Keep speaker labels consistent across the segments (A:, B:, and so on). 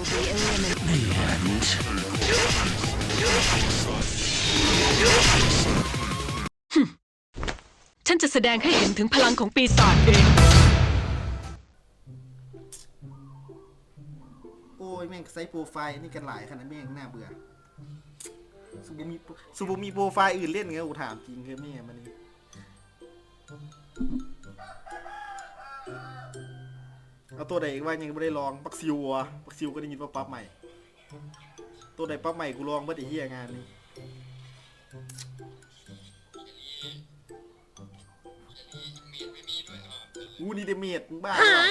A: will be eliminated.
B: ฉันจะแสดงให้เห็นถึงพลังของปีศาจเอง
C: โอ้ยแม่งไซส์โปรไฟล์นี่กันหลายขนาดแม่งน่าเบื่อสุบมีสุบมีโปรไฟล์อื่นเล่นไงกูถามจริงคือแม่มันนี่ เอาตัวใดอีกว่ายังไม่ได้ลองปักซิวอะปักซิวก็ได้ยินว่าปั๊บใหม่ ตัวใดปั๊บใหม่กูลองเมื่อไอ้เหี้ยงานนี้อูนี่เดเมดมึงบ้าเหรอ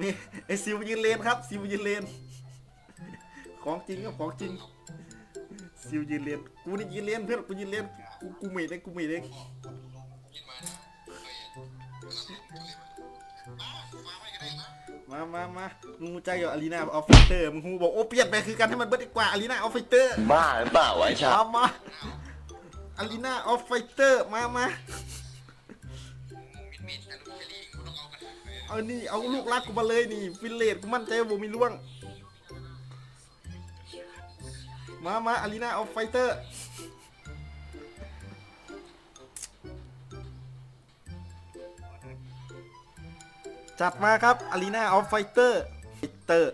C: นี่ไอซิวยืนเลนครับซิวยืนเลน ของจริงครับของจริงซิวยืนเลนกูนี่ยืนเลนเพื่อนกูยืนเลนกูกูไม่ได้กูไม่ได้ มามามามึงรู้ใจอยู่อารีนาออฟฟิเตอร์ มึงฮูบอกโอ้เปลี่ยนไปคือกันให้มันเบิดดีกว่าอารีนาออฟฟิเตอร์
D: บ้าหรือเปล่าวะไอ้ชา
C: มามาอารีนาออฟฟิเตอร์ มามาเอานี่ เอาลูกรักกูมาเลยนี่ ฟิลเลตกูมั่นใจว่าผมมีล่วง มามาอารีนาออฟไฟเตอร์ จัดมาครับอารีนาออฟไฟเตอร์ไฟเตอร์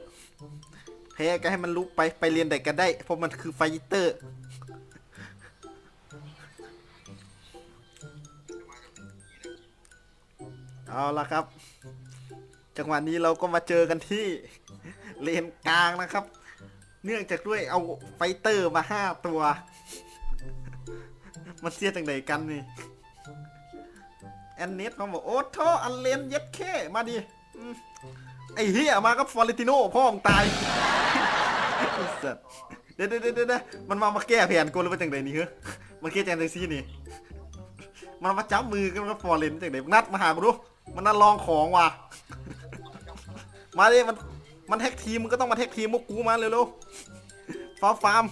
C: แพ้ก็ให้มันลุกไปไปเรียนใดกันได้ เพราะมันคือไฟเตอร์เอาละครับ จังหวะนี้เราก็มาเจอกันที่เลนกลางนะครับ เนื่องจากด้วยเอาไฟเตอร์มาห้าตัว มันเสียจังไหนกันนี่ แอนเนสเขาบอกโอ้โทอันเลนเย็ดแคมาดิอืมไอ้เฮียมากับฟอร์เรติโน่พ่อของตายไอ้สัสเดี๋ยวเดี๋ยวเดี๋ยวเดี๋ยวมันมามาแก้แผนกูหรือว่าจังไหนนี่เฮ้ยมันแก้จังไดซี่นี่ มันมาจับมือกันกับฟอร์เรนจังไหนนัดมาหากูดูมันน่าลองของว่ะ มาดิมันมันแท็กทีมมึงก็ต้องมาแท็กทีมพวกกูมาเร็วๆฟาร์มฟาร์ม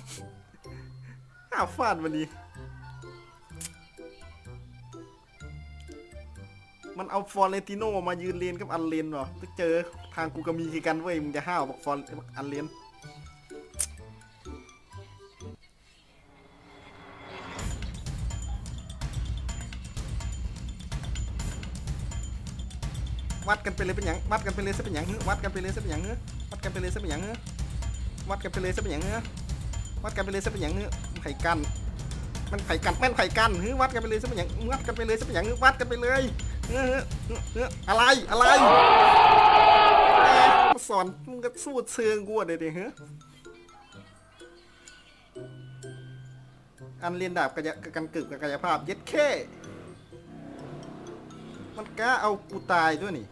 C: อ้าวฟาดมันดี มันเอาฟอร์เรนติโนมายืนเลนกับอันเลนเหรอไปเจอทางกูก็มีคือกันเว้ยมึงจะห้าวบอกฟอร์อันเลนวัดกันไปเลยเป็นหยังวัดกันไปเลยซะเป็นหยังเฮ้วัดกันไปเลยซะเป็นหยังเฮ้วัดกันไปเลยซะเป็นหยังเฮ้วัดกันไปเลยซะเป็นหยังเฮ้วัดกันไปเลยซะเป็นหยังเฮ้ยมันไข่กันมันไข่กันแม่นไข่กันเฮ้ยวัดกันไปเลยซะเป็นหยังวัดกันไปเลยซะเป็นหยังเฮ้วัดกันไปเลย อะไรอะไรมาสอนมึงก็สู้เชิงกูเดี๋ยวดิเฮ้อันเรียนดาบกายกันกึกกับกายภาพเย็ดแค่มันกล้าเอากูตายด้วยนี่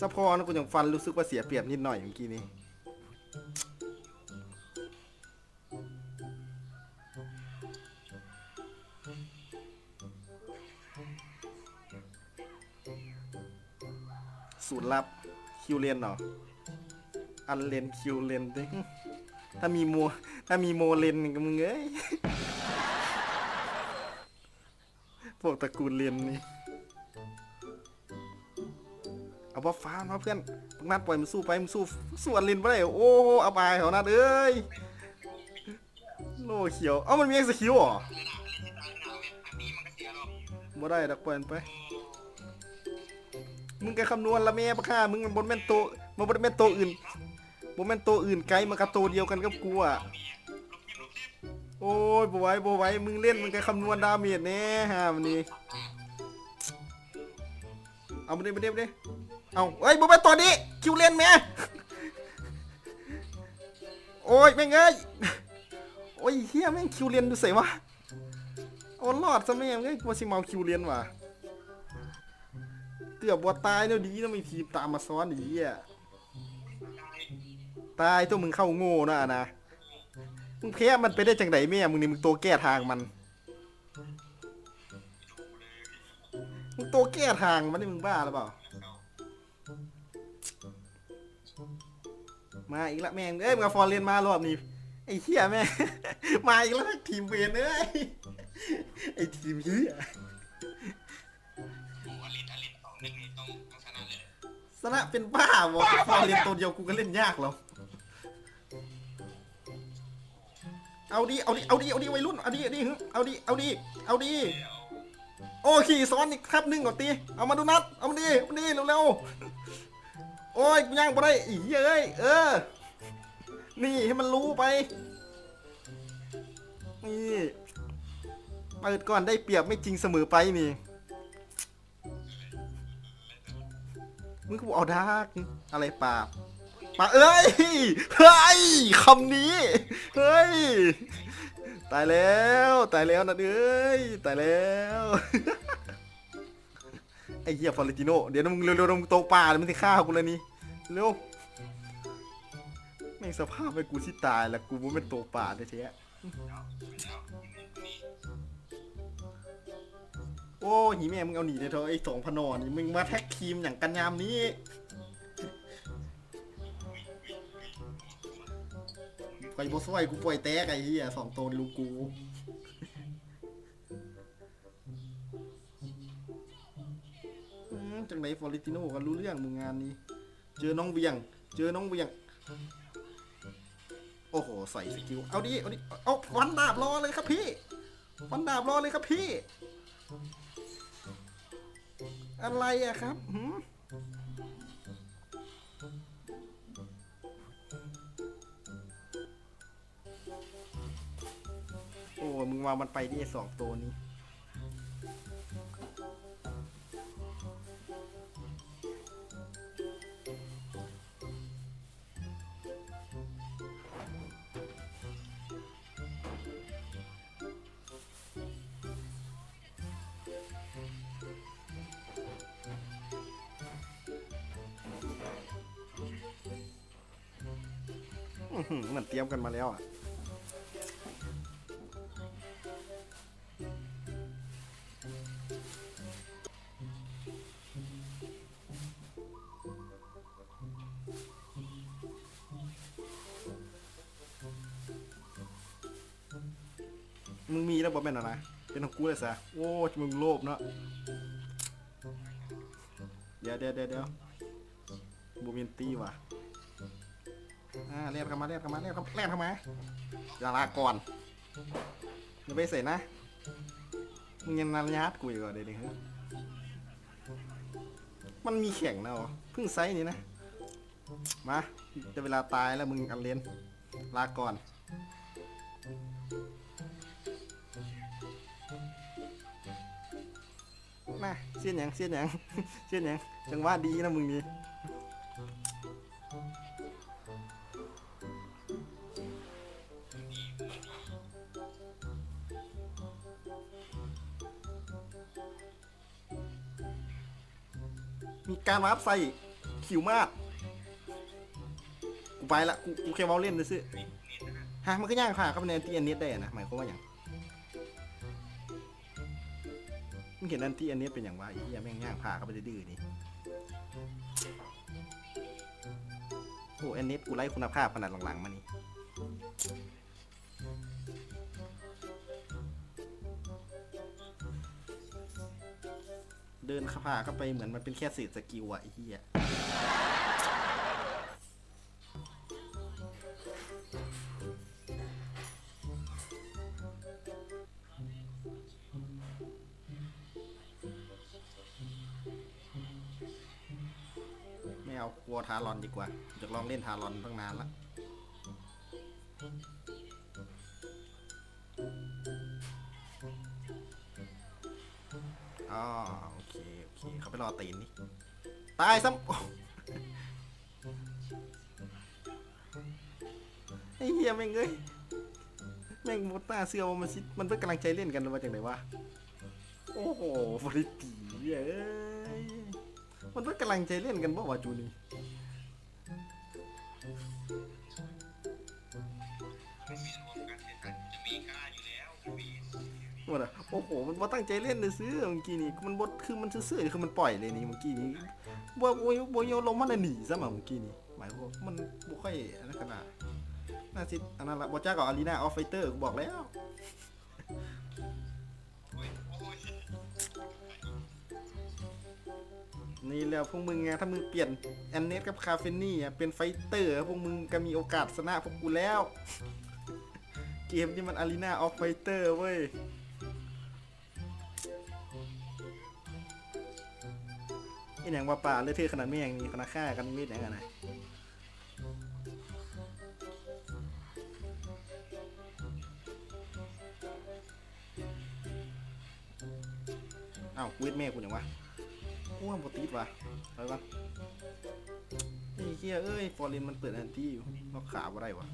C: สะพอนะกูยังฟันรู้สึกว่าเสียเปรียบนิดหน่อยเมื่อกี้นี้ รับคิวเลนเหรอ อันเลนคิวเลนดิถ้ามีโม ถ้ามีโมเลนกับมึงเอ้ย พวกตระกูลเลนนี่ เอาว่าฟ้ามาเพื่อนมึงนัดปล่อยมันสู้ไปมึงสู้สู้อันเลนไปได้โอ้เอาไปเขานัดเอ้ยโลเขียว เอ้ามันมีเอ็กซ์คิวเหรอบ่ได้ดักปล่อยมันไป มึงแกคำนวณละแม่ปะค่ามึงมันบนแม่นโตมันบนแม่นโตอื่นบนแม่นโตอื่นไกลมันกับโตเดียวกันกับกูอะโอ้ยบไหว้บไหว้มึงเล่นมึงแกคำนวณดาเมจแน่ฮะมันนี่เอามาดิมาดิมาดิเอาเอ้ยบนแม่นตัวนี้คิวเล่นแม่โอ้ยแม่งเอ้ยโอ้ยเฮียแม่งคิวเล่นดูเสวะโอ้รอดซะแม่งเอ้ยว่าสิเมาคิวเล่นว่ะ เกือบว่าตายแล้วดีนะมีทีมตามมาซ้อนดีอะตายตัวมึงเข้าโง่นะนะมึงแพ้มันไปได้จังไดแม่มึงนี่มึงตัวแก้ทางมันมึงตัวแก้ทางมันนี่มึงบ้าหรือเปล่ามาอีกละแม่งเอ้ยมึงเอาฟอร์เรนมารอบนี้ไอ้เหี้ยแม่ มาอีกแล้วทีมเวนเอ้ยไอ้ทีมเหี้ย
D: นะเป็
C: นบ้าบอกฟอเรียนตัวเดียวกูก็เล่นยากแล้ว เอาดิ เอาดิ เอาดิ เอาดิวัยรุ่น เอาดิ เอาดิเอาดิ เอาดิ เอาดีโอ้ขี่ซ้อนอีกครับหนึ่งก่อนตี เอามาดูนัด เอามาดิมาดิเร็วๆ โอ้ยกูย่างไปได้อีเยเอ้ยเออ นี่ให้มันรู้ไป นี่ เปิดก่อนได้เปรียบไม่จริงเสมอไปนี่ มึงกูเอาดาร์กอะไรปาบปาเอ้ย เฮ้ยคำนี้ เฮ้ย ตายแล้ว ตายแล้วนะเอ้ย ตายแล้ว ไอ้เหี้ยฟอรนติโน เดี๋ยวมึงเร็วๆมึงโตป่าเลยมึงจะฆ่ากูเลยนี่ เร็วแม่งสภาพไปกูที่ตายแล้วกูว่าเป็นโตป่าแท้ๆ โอ้หีแม่มึงเอาหนีเลยเถอไอ้สองพนอนี่มึงมาแท็กทีมอย่างกันยามนี้ ไปบอสไว้กูปล่อยแตกไอ้เหี้ยสองตัวลูกกูจังไรฟอริติโนก็รู้เรื่องมึงงานนี้ เจอน้องเวียง เจอน้องเวียง โอ้โห ใส่สกิล เอาดิ เอาดิ เอาฟันดาบรอเลยครับพี่ฟันดาบรอเลยครับพี่ อะไรอะครับหืมโอ้ มึงว่ามันไปดิสองตัวนี้ อื้อหือเหมือนเตรียมกันมาแล้วอะ มึงมีแล้วบ่แม่นอะนะ เป็นของกูเลยซะโอ้ยมึงโลภเนาะ เดี๋ยวเดี๋ยวเดี๋ยวเดี๋ยวบูมินตี้ว่ะ อ่าเรียกเข้ามาเรียกเข้ามาเรียกเข้าเรียกเข้ามาอย่าลาก่อนอย่าไปเสร็จนะมึงยังนันยัดกูอยู่ก่อนเดี๋ยวนี้มันมีแข่งนะเหรอเพิ่งไซส์นี่นะ มาจะเวลาตายแล้วมึงอันเลนลาก่อนมาเสียนยังเสียนยังเสียนยังจังหวะดีนะมึงนี่ มีการวาร์ปใส่ขิวมาก กูไปละ กูกูแค่เว้าเล่นเลยสิฮะมันก็ย่างผ่าเข้าไปในอันตีอันเน็ตได้อะนะหมายความว่าอย่างมึงเห็นอันตีอันเน็ตเป็นอย่างว่าไอ้เหี้ยแม่งย่างผ่าเข้าไปดื้อๆนี่โอ้อันเน็ตกูไล่คุณภาพขนาดหลังๆมานี่ เดินข้าผ่าเข้าไปเหมือนมันเป็นแค่เศษสกิลอะไอ้เหี้ยไม่เอากลัวทารอนดีกว่าอยากลองเล่นทารอนตั้งนานละ ตายซ้ำไอ้เหี้ยแม่งเอ้ยแม่งมดตาเสื้อว่ามันซิมันเป็นกำลังใจเล่นกันหรือว่าจากไหนวะโอ้โหฟริตีเอ้ยมันเป็นกำลังใจเล่นกันบ่าวะจูนี่
D: มันอะ
C: โอ้โห มันบ่ตั้งใจเล่นเลยซื้อเมื่อกี้นี่ มันบดคือมันซื่อๆคือมันปล่อยเลยนี่เมื่อกี้นี้ บ่บ่บ่โยลงมันน่ะหนีซะมาเมื่อกี้นี่หมายความว่ามันบ่ค่อยอันนั้นขนาดน่าสิอันนั้นละบ่จ้ากับอารีนาออฟไฟเตอร์บอกแล้วนี่แหล้วพวกมึงไงถ้ามึงเปลี่ยนแอนเนสกับคาเฟนี่อะเป็นไฟเตอร์พวกมึงก็มีโอกาสชนะพวกกูแล้ว เกมนี้มันอารีนาออฟไฟเตอร์เว้ย ไอ้หนังว่าป่าเลยเท่ขนาดไม่ยังมีคณะฆ่ากันมีดอย่างไงอ้าวเวทแม่กูอย่างวะอ้ยบติดวะไปวะไอ้เฮียเอ้ยฟอร์เรนมันเปิดแอนตี้อยู่เราขาบ่ได้วะ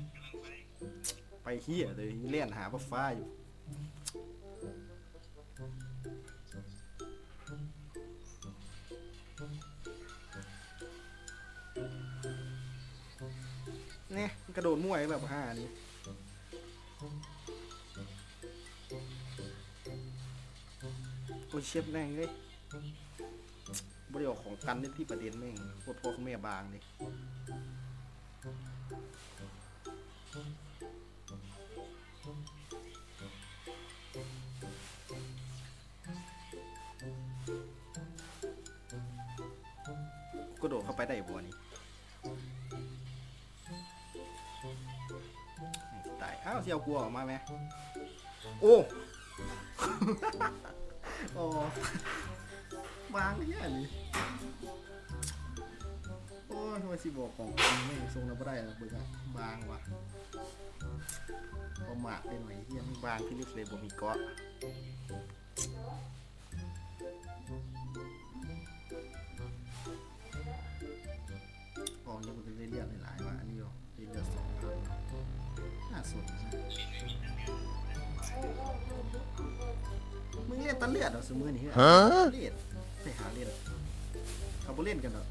C: ไปเฮียเลยเล่นหาปลาฟ้าอยู่ เนี่ยกระโดดมั่วแบบห้านี่โอ้ยเชฟแม่งเลยบริออกของกันนี่ที่ประเด็นแม่งโคตรพ่อแม่บางเลยกระโดดเข้าไปได้บัวนี่ ตายอ้าวเสียวกลัวออกมาไหมโอ้ โอ้บางเนี่ยนี่โอ้ยทำไมสิบอกของคนไม่ทรงแล้วไม่ได้หรอกเบึงอะบางว่ะประมาทไปหน่อยเฮียมันบางที่ลึกเลยบ่มีเกาะออกยังมันเป็นเรียบหลายๆว่ะอันนี้อยู่เรียบสองพันน่าสนนะมึงเล่นตันเลือดเหรอสมือนี่เฮ้ยเล่นไปหาเล่นเขาบ่เล่นกันเหรอ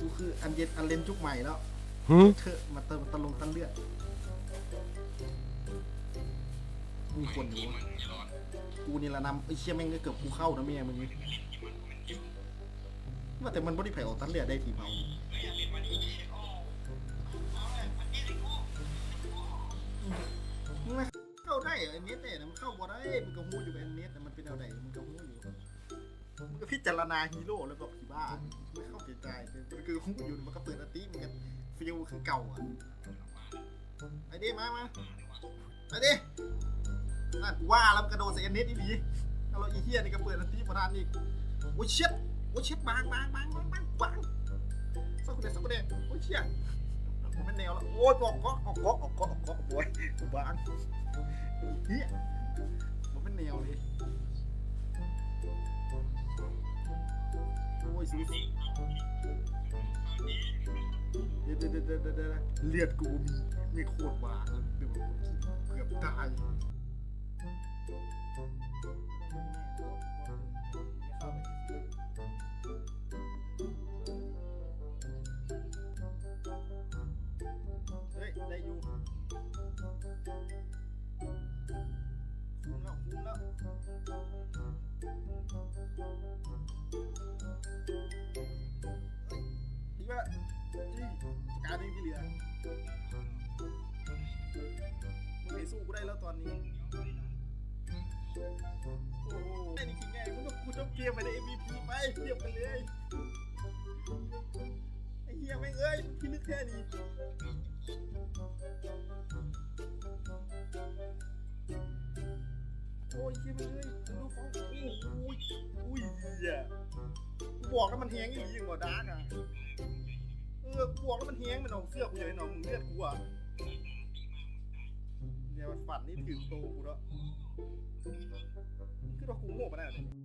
C: กูคืออันเย็นอันเล่นจุกใหม่แล้วเธอะมาเติมตะลงตันเลือด มีคนอยู่วะกูนี่ละนำไอ้เชี่ยแม่งก็เกือบกูเข้านะแม่มึงนี่ว่าแต่มันบ่ได้ไผออกตันเลือดได้ทีเมา มึงมาเข้าได้อไอ้เน็ตเนี่ยมันเข้าบ่ได้มันก็หูอยู่ไอ้เน็ตนะมันเป็นเอาไหนมันก็หูอยู่มันก็พิจารณาฮีโร่แล้วก็ผีบ้าไม่เข้าใจใจมันคือหูอยู่มันก็เปิดอัตีมันก็ฟิลคือเก่าอะไอ้เด้มามาไอ้เด้น่ากูว่าแล้วมันกระโดดใส่เน็ตอีหลีแล้วเราอีเฮียนี่ก็เปิดอัตีประธานอีกโอ้เช็ดโอ้เช็ดบางบางบางบางบางบางสักคนเดียวสักคนเดียวโอ้เชี่ย มเป็นแนวแล้วโอ้ยบอกเกาะออกเกาะออกเกาะออกเกาะโอ้ยกูบางเฮียมันเป็นแนวเลยโอ้ยสูสีเดี๋ยวเดี๋ยวเดี๋ยวเดี๋ยวเดี๋ยวเลือดกูมีมีโคตรบางเลยเดี๋ยวผมเกือบตายเแล้วคุ้มแล้วดีป่ะนี่การนี้ที่เหลือมึงไม่สู้กูได้แล้วตอนนี้ โอ้โหไอ้นี่คิงไงมึงก็กูต้องเกียร์ไปใน MVP ไปเทียบไปเลยไอ้เหี้ยแม่งเอ้ยพี่ลึกแค่นี้ อ้ยเชี่ยไปเลยดูฟองอุ้ยอุ้ยเหี้ยกูบอกแล้วมันแหงอีกยิ่งกว่าดาร์กอะเออบอกแล้วมันแหงมันออกเสื้อกูเลยหนอมึงเลือดกูอะเนี่ยมันฝันนี่ถือโตกูแล้วคือเรากูโง่ปแเนี่ย